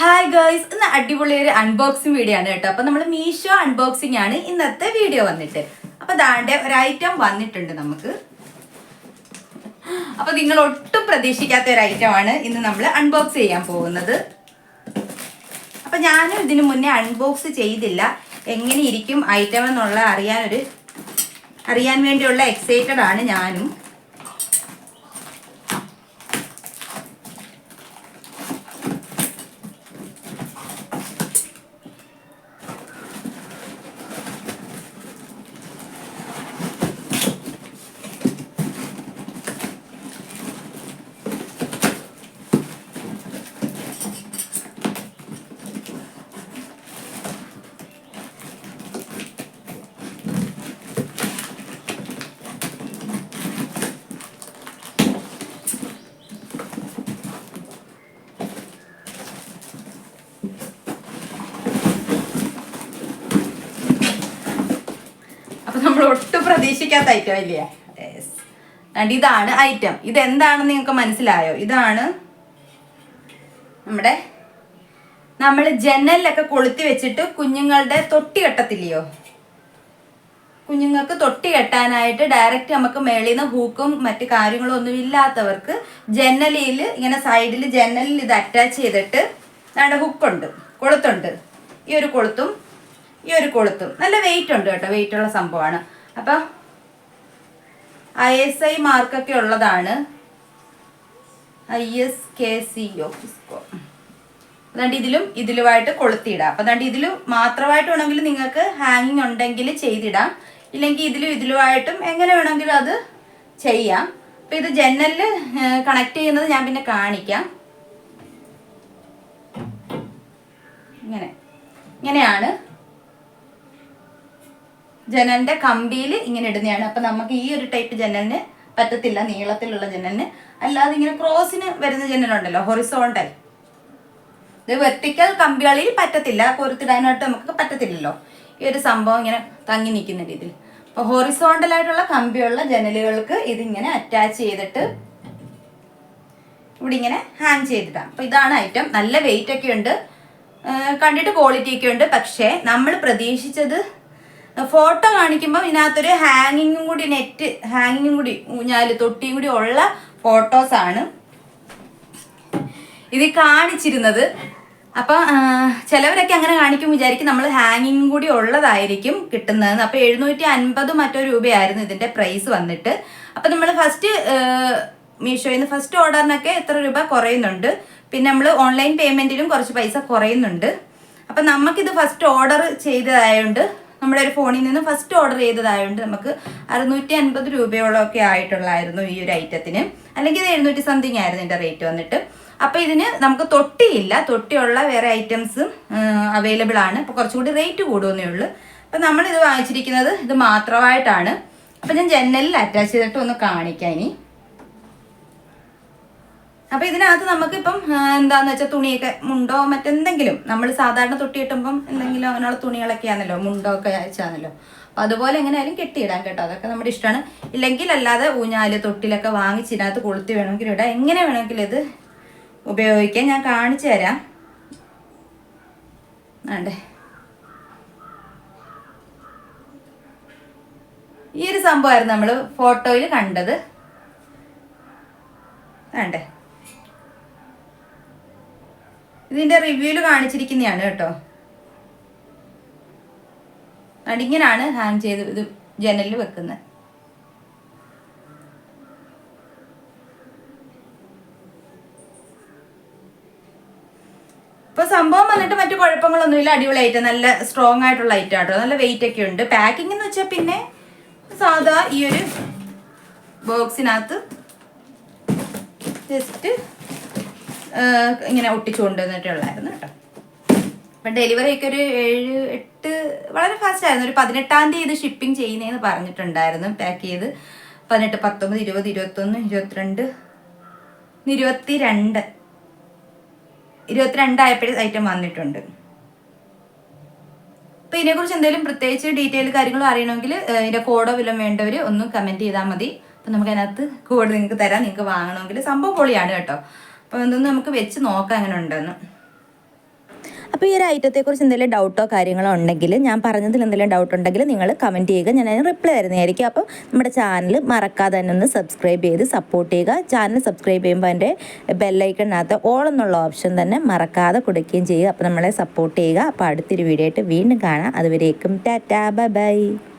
Hi girls ഇന്ന് അടിപൊളി ഒരു അൺബോക്സിങ് വീഡിയോ ആണ് കേട്ടോ. അപ്പൊ നമ്മൾ മീഷോ അൺബോക്സിംഗ് ആണ് ഇന്നത്തെ വീഡിയോ വന്നിട്ട്. അപ്പൊ ദാണ്ടെ ഒരു ഐറ്റം വന്നിട്ടുണ്ട് നമുക്ക്. അപ്പൊ നിങ്ങൾ ഒട്ടും പ്രതീക്ഷിക്കാത്ത ഒരു ഐറ്റം ആണ് ഇന്ന് നമ്മൾ അൺബോക്സ് ചെയ്യാൻ പോകുന്നത്. അപ്പൊ ഞാനും ഇതിനു മുന്നേ അൺബോക്സ് ചെയ്തില്ല. എങ്ങനെയിരിക്കും ഐറ്റം എന്നുള്ള അറിയാനൊരു അറിയാൻ വേണ്ടിയുള്ള എക്സൈറ്റഡ് ആണ് ഞാനും അപ്പൊ ഒട്ടും പ്രതീക്ഷിക്കാത്ത ഐറ്റം ഇല്ലേ അണ്ട് ഇതാണ് ഐറ്റം ഇത് എന്താണെന്ന് നിങ്ങൾക്ക് മനസ്സിലായോ? ഇതാണ് നമ്മുടെ നമ്മൾ ജനലിലൊക്കെ കൊളുത്തി വെച്ചിട്ട് കുഞ്ഞുങ്ങളുടെ തൊട്ടി കെട്ടത്തില്ലയോ? കുഞ്ഞുങ്ങൾക്ക് തൊട്ടി കെട്ടാനായിട്ട് ഡയറക്റ്റ് നമുക്ക് മേളിൽ നിന്ന് ഹൂക്കും മറ്റു കാര്യങ്ങളും ഒന്നും ഇല്ലാത്തവർക്ക് ജനലിൽ ഇങ്ങനെ സൈഡിൽ ജനലിൽ ഇത് അറ്റാച്ച് ചെയ്തിട്ട് നമ്മുടെ ഹുക്കുണ്ട് കൊളുത്തുണ്ട്. ഈ ഒരു കൊളുത്തും ഈ ഒരു കൊളുത്തും. നല്ല വെയിറ്റ് ഉണ്ട് കേട്ടോ വെയിറ്റ് ഉള്ള സംഭവമാണ്. അപ്പം ഐ എസ് ഐ മാർക്കൊക്കെ ഉള്ളതാണ് I S K C O അതുകൊണ്ട് ഇതിലും ഇതിലുമായിട്ട് കൊളുത്തിയിടാം. അപ്പം അതുകൊണ്ട് ഇതിൽ മാത്രമായിട്ട് വേണമെങ്കിൽ നിങ്ങൾക്ക് ഹാങ്ങിങ് ഉണ്ടെങ്കിൽ ചെയ്തിടാം. ഇല്ലെങ്കിൽ ഇതിലും ഇതിലുമായിട്ടും എങ്ങനെ വേണമെങ്കിലും അത് ചെയ്യാം. അപ്പം ഇത് ജനലിൽ കണക്ട് ചെയ്യുന്നത് ഞാൻ പിന്നെ കാണിക്കാം. ഇങ്ങനെ. ഇങ്ങനെയാണ്. ജനലിന്റെ കമ്പിയിൽ ഇങ്ങനെ ഇടുന്നതാണ്. അപ്പൊ നമുക്ക് ഈ ഒരു ടൈപ്പ് ജനലിന് പറ്റത്തില്ല നീളത്തിലുള്ള ജനലിന്. അല്ലാതെ ഇങ്ങനെ ക്രോസിന് വരുന്ന ജനലുണ്ടല്ലോ ഹൊറിസോണ്ടൽ ഇത് വെർട്ടിക്കൽ കമ്പികളിൽ പറ്റത്തില്ല കൊരുത്തിടാനായിട്ട് നമുക്ക് പറ്റത്തില്ലല്ലോ. ഈ ഒരു സംഭവം ഇങ്ങനെ തങ്ങി നിൽക്കുന്ന രീതിയിൽ. അപ്പോൾ ഹൊറിസോണ്ടൽ ആയിട്ടുള്ള കമ്പിയുള്ള ജനലുകൾക്ക് ഇതിങ്ങനെ അറ്റാച്ച് ചെയ്തിട്ട് ഇവിടെ ഇങ്ങനെ ഹാങ് ചെയ്തിട്ടാണ് അപ്പോൾ ഇതാണ് ഐറ്റം നല്ല വെയിറ്റ് ഒക്കെ ഉണ്ട്. കണ്ടിട്ട് ക്വാളിറ്റി ഒക്കെ ഉണ്ട്. പക്ഷേ നമ്മൾ പ്രതീക്ഷിച്ചത് ഫോട്ടോ കാണിക്കുമ്പോൾ ഇതിനകത്തൊരു ഹാങ്ങിങ്ങും കൂടി നെറ്റ് ഹാങ്ങിങ്ങും കൂടി ഊഞ്ഞാൽ തൊട്ടിയും കൂടി ഉള്ള ഫോട്ടോസാണ് ഇത് കാണിച്ചിരുന്നത്. അപ്പൊ ചിലവരൊക്കെ അങ്ങനെ കാണിക്കും വിചാരിക്കും നമ്മൾ ഹാങ്ങിങ് കൂടി ഉള്ളതായിരിക്കും കിട്ടുന്നതെന്ന്. അപ്പൊ എഴുന്നൂറ്റി അൻപത് മറ്റോ രൂപയായിരുന്നു ഇതിന്റെ പ്രൈസ് വന്നിട്ട്. അപ്പൊ നമ്മൾ ഫസ്റ്റ് മീഷോയിൽ നിന്ന് ഫസ്റ്റ് ഓർഡറിനൊക്കെ എത്ര രൂപ കുറയുന്നുണ്ട്. പിന്നെ നമ്മൾ ഓൺലൈൻ പേയ്മെന്റിലും കുറച്ച് പൈസ കുറയുന്നുണ്ട്. അപ്പൊ നമുക്കിത് ഫസ്റ്റ് ഓർഡർ ചെയ്തതായതുകൊണ്ട് നമ്മുടെ ഒരു ഫോണിൽ നിന്ന് ഫസ്റ്റ് ഓർഡർ ചെയ്തതായതുകൊണ്ട് നമുക്ക് അറുന്നൂറ്റി അൻപത് രൂപയോളം ഒക്കെ ആയിട്ടുള്ളായിരുന്നു ഈ ഒരു ഐറ്റത്തിന്. അല്ലെങ്കിൽ ഇത് എഴുന്നൂറ്റി സംതിങ് ആയിരുന്നു ഇതിന്റെ റേറ്റ് വന്നിട്ട്. അപ്പൊ ഇതിന് നമുക്ക് തൊട്ടിയില്ല തൊട്ടിയുള്ള വേറെ ഐറ്റംസ് അവൈലബിൾ ആണ്. അപ്പൊ കുറച്ചുകൂടി റേറ്റ് കൂടുമെന്നേ ഉള്ളൂ. അപ്പൊ നമ്മൾ ഇത് വാങ്ങിച്ചിരിക്കുന്നത് ഇത് മാത്രമായിട്ടാണ്. അപ്പൊ ഞാൻ ജനലിൽ അറ്റാച്ച് ചെയ്തിട്ട് ഒന്ന് കാണിക്കാം ഇനി. അപ്പൊ ഇതിനകത്ത് നമുക്ക് ഇപ്പം എന്താന്ന് വെച്ചാൽ തുണിയൊക്കെ മുണ്ടോ മറ്റെന്തെങ്കിലും നമ്മൾ സാധാരണ തൊട്ടി എന്തെങ്കിലും അങ്ങനെയുള്ള തുണികളൊക്കെ ആണല്ലോ മുണ്ടോ ഒക്കെ അയച്ചാണല്ലോ. അപ്പൊ അതുപോലെ എങ്ങനെയായാലും കെട്ടിയിടാം കേട്ടോ അതൊക്കെ നമ്മുടെ ഇഷ്ടമാണ് ഇല്ലെങ്കിൽ അല്ലാതെ ഊഞ്ഞാൽ തൊട്ടിലൊക്കെ വാങ്ങിച്ചിനകത്ത് കൊളുത്തി വേണമെങ്കിൽ ഇടാം. എങ്ങനെ വേണമെങ്കിലും ഇത് ഉപയോഗിക്കാം. ഞാൻ കാണിച്ചു തരാം. ആണ്ടേ. ഈ ഒരു സംഭവമായിരുന്നു നമ്മൾ ഫോട്ടോയിൽ കണ്ടത്. വേണ്ടേ ഇതിന്റെ റിവ്യൂൽ കാണിച്ചിരിക്കുന്നതാണ് കേട്ടോ. അടിങ്ങനാണ് ഹാങ് ചെയ്ത് ഇത് ജനലിൽ വെക്കുന്നത് ഇപ്പൊ സംഭവം വന്നിട്ട് മറ്റു കുഴപ്പങ്ങളൊന്നുമില്ല. അടിപൊളിയായിട്ട് നല്ല സ്ട്രോങ് ആയിട്ടുള്ള ഐറ്റം ആട്ടോ. നല്ല വെയിറ്റ് ഒക്കെ ഉണ്ട്. പാക്കിംഗ് എന്ന് വെച്ചാൽ പിന്നെ സാധാ ഈ ഒരു ബോക്സിനകത്ത് ജസ്റ്റ് ഇങ്ങനെ ഒട്ടിച്ചു കൊണ്ടുവന്നിട്ടുള്ളായിരുന്നു കേട്ടോ. അപ്പം ഡെലിവറി ഒക്കെ ഒരു ഏഴ് എട്ട് വളരെ ഫാസ്റ്റ് ആയിരുന്നു. ഒരു പതിനെട്ടാം തീയതി ഷിപ്പിംഗ് ചെയ്യുന്നതെന്ന് പറഞ്ഞിട്ടുണ്ടായിരുന്നു. പാക്ക് ചെയ്ത് പതിനെട്ട് പത്തൊമ്പത് ഇരുപത് ഇരുപത്തൊന്ന് ഇരുപത്തിരണ്ട് ഇരുപത്തി രണ്ട് ഇരുപത്തിരണ്ടായപ്പോഴേ ഐറ്റം വന്നിട്ടുണ്ട്. അപ്പം ഇതിനെക്കുറിച്ച് എന്തെങ്കിലും പ്രത്യേകിച്ച് ഡീറ്റെയിൽ കാര്യങ്ങൾ അറിയണമെങ്കിൽ ഇതിന്റെ കോഡോ വല്ലതും വേണ്ടവർ ഒന്ന് കമന്റ് ചെയ്താൽ മതി. അപ്പം നമുക്ക് അതിനകത്ത് കോഡ് നിങ്ങൾക്ക് തരാം. നിങ്ങൾക്ക് വാങ്ങണമെങ്കിൽ സംഭവം പൊളിയാണ് കേട്ടോ. അപ്പോൾ നമുക്ക് വെച്ച് നോക്കാം അങ്ങനെ ഉണ്ടെന്ന് അപ്പോൾ ഈ ഒരു ഐറ്റത്തെക്കുറിച്ച് എന്തെങ്കിലും ഡൗട്ടോ കാര്യങ്ങളോ ഉണ്ടെങ്കിൽ ഞാൻ പറഞ്ഞതിൽ എന്തെങ്കിലും ഡൗട്ട് ഉണ്ടെങ്കിൽ നിങ്ങൾ കമന്റ് ചെയ്യുക. ഞാൻ അതിന് റിപ്ലൈ തരുന്നതായിരിക്കും. അപ്പോൾ നമ്മുടെ ചാനൽ മറക്കാതെ തന്നെ ഒന്ന് സബ്സ്ക്രൈബ് ചെയ്ത് സപ്പോർട്ട് ചെയ്യുക. ചാനൽ സബ്സ്ക്രൈബ് ചെയ്യുമ്പോൾ എന്റെ ബെല്ലൈക്കണിനകത്ത് ഓൾ എന്നുള്ള ഓപ്ഷൻ തന്നെ മറക്കാതെ കൊടുക്കുകയും ചെയ്യുക. അപ്പോൾ നമ്മളെ സപ്പോർട്ട് ചെയ്യുക. അപ്പോൾ അടുത്തൊരു വീഡിയോ ആയിട്ട് വീണ്ടും കാണാം. അതുവരേക്കും ടാറ്റാ. Bye bye.